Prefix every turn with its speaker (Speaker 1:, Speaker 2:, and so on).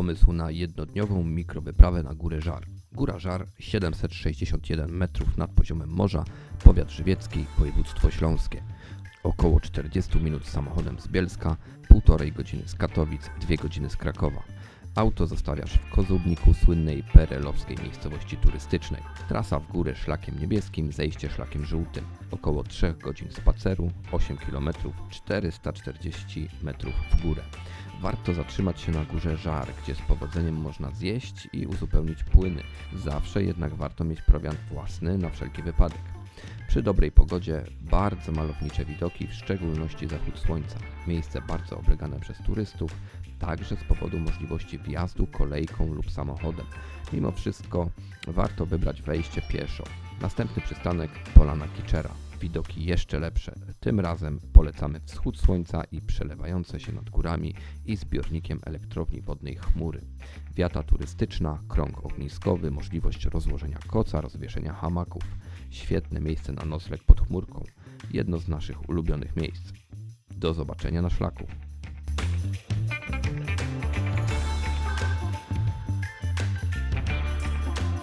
Speaker 1: pomysł na jednodniową mikrowyprawę na Górę Żar. Góra Żar 761 metrów nad poziomem morza, powiat żywiecki, województwo śląskie. Około 40 minut samochodem z Bielska, półtorej godziny z Katowic, dwie godziny z Krakowa. Auto zostawiasz w Kozubniku, słynnej perelowskiej miejscowości turystycznej. Trasa w górę szlakiem niebieskim, zejście szlakiem żółtym. Około 3 godzin spaceru, 8 km, 440 metrów w górę. Warto zatrzymać się na górze Żar, gdzie z powodzeniem można zjeść i uzupełnić płyny. Zawsze jednak warto mieć prowiant własny na wszelki wypadek. Przy dobrej pogodzie bardzo malownicze widoki, w szczególności zachód słońca. Miejsce bardzo oblegane przez turystów, także z powodu możliwości wjazdu kolejką lub samochodem. Mimo wszystko warto wybrać wejście pieszo. Następny przystanek Polana Kiczera. Widoki jeszcze lepsze. Tym razem polecamy wschód słońca i przelewające się nad górami i zbiornikiem elektrowni wodnej chmury. Wiata turystyczna, krąg ogniskowy, możliwość rozłożenia koca, rozwieszenia hamaków. Świetne miejsce na nocleg pod chmurką. Jedno z naszych ulubionych miejsc. Do zobaczenia na szlaku.